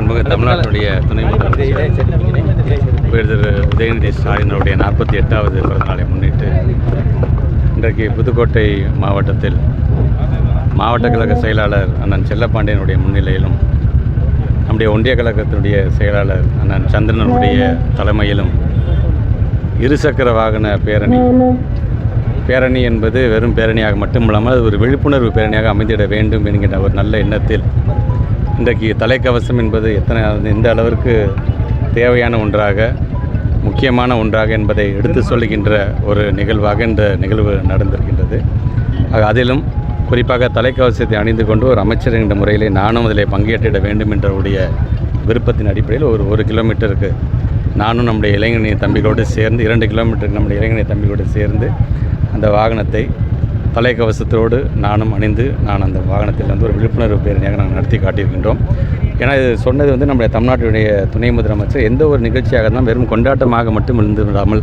மாண்புமிகு தமிழ்நாட்டினுடைய துணை முதலமைச்சர் திரு உதயநிதி ஸ்டாலினுடைய நாற்பத்தி எட்டாவது பிறந்தநாளை முன்னிட்டு இன்றைக்கு புதுக்கோட்டை மாவட்டத்தில் மாவட்ட கழக செயலாளர் அண்ணன் செல்லப்பாண்டியனுடைய முன்னிலையிலும் நம்முடைய ஒன்றிய கழகத்தினுடைய செயலாளர் அண்ணன் சந்திரனுடைய தலைமையிலும் இருசக்கர வாகன பேரணி. பேரணி என்பது வெறும் பேரணியாக மட்டுமில்லாமல் அது ஒரு விழிப்புணர்வு பேரணியாக அமைந்திட வேண்டும் என்கின்ற ஒரு நல்ல எண்ணத்தில் இன்றைக்கு தலைக்கவசம் என்பது எத்தனை எந்த அளவிற்கு தேவையான ஒன்றாக முக்கியமான ஒன்றாக என்பதை எடுத்து சொல்லுகின்ற ஒரு நிகழ்வாக இந்த நிகழ்வு நடந்திருக்கின்றது. அதிலும் குறிப்பாக தலைக்கவசத்தை அணிந்து கொண்டு ஒரு அமைச்சர் என்ற முறையிலே நானும் அதில் பங்கேற்றிட வேண்டும் என்றவுடைய விருப்பத்தின் அடிப்படையில் ஒரு ஒரு கிலோமீட்டருக்கு நானும் நம்முடைய இளைஞரணி தம்பிகளோடு சேர்ந்து இரண்டு கிலோமீட்டருக்கு நம்முடைய இளைஞரணி தம்பிகளோடு சேர்ந்து அந்த வாகனத்தை தலைக்கவசத்தோடு நானும் அணிந்து நான் அந்த வாகனத்தில் வந்து ஒரு விழிப்புணர்வு பேரணியாக நாங்கள் நடத்தி காட்டியிருக்கின்றோம். ஏன்னா இது சொன்னது வந்து நம்முடைய தமிழ்நாட்டினுடைய துணை முதலமைச்சர் எந்த ஒரு நிகழ்ச்சியாக இருந்தாலும் வெறும் கொண்டாட்டமாக மட்டும் இருந்து விடாமல்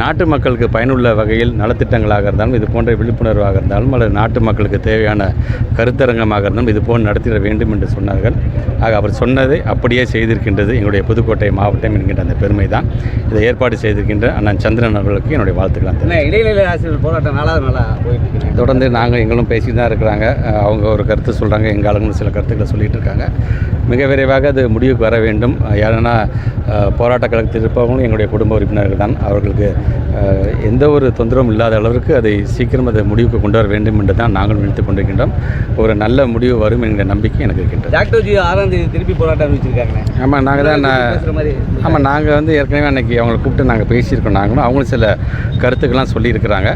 நாட்டு மக்களுக்கு பயனுள்ள வகையில் நலத்திட்டங்களாக இருந்தாலும் இது போன்ற விழிப்புணர்வாக இருந்தாலும் அல்லது நாட்டு மக்களுக்கு தேவையான கருத்தரங்கமாக இருந்தாலும் இது போன்று நடத்திட வேண்டும் என்று சொன்னார்கள். ஆக அவர் சொன்னதை அப்படியே செய்திருக்கின்றது எங்களுடைய புதுக்கோட்டை மாவட்டம் என்கின்ற அந்த பெருமை தான் இதை ஏற்பாடு செய்திருக்கின்ற அண்ணன் சந்திரன் அவர்களுக்கு என்னுடைய வாழ்த்துக்கள் இடைநிலை ஆசிரியர் போராட்டம் நாளாக போயிட்டு இருக்குங்க தொடர்ந்து நாங்கள் எங்களும் பேசி தான் இருக்கிறாங்க. அவங்க ஒரு கருத்து சொல்கிறாங்க எங்கள் ஆளுங்களும் சில கருத்துக்களை சொல்லிகிட்டு இருக்காங்க. மிக விரைவாக அது முடிவுக்கு வர வேண்டும். ஏன்னா போராட்ட கழகத்தில் இருப்பவங்களும் எங்களுடைய குடும்ப உறுப்பினர்கள் தான். அவர்களுக்கு எந்த ஒரு தொந்தரவும் இல்லாத அளவிற்கு அதை சீக்கிரம் அதை முடிவுக்கு கொண்டு வர வேண்டும் என்று தான் நாங்கள் நினைத்துக் கொண்டிருக்கின்றோம். ஒரு நல்ல முடிவு வரும் என்கிற நம்பிக்கை எனக்கு இருக்கின்றது. டாக்டர் ஜி ஆறாம் தேதி திருப்பி போராட்டம் அறிவிச்சிருக்காங்களே ஆமாம் நாங்கள் தான் ஆமாம் நாங்கள் வந்து ஏற்கனவே அன்றைக்கி அவங்களை கூப்பிட்டு நாங்கள் பேசியிருக்கோம். நாங்களும் அவங்களும் சில கருத்துக்கள்லாம் சொல்லியிருக்கிறாங்க.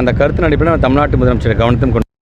அந்த கருத்தின் அடிப்படையில் தமிழ்நாட்டு முதலமைச்சர் கவனத்தையும் கொண்டு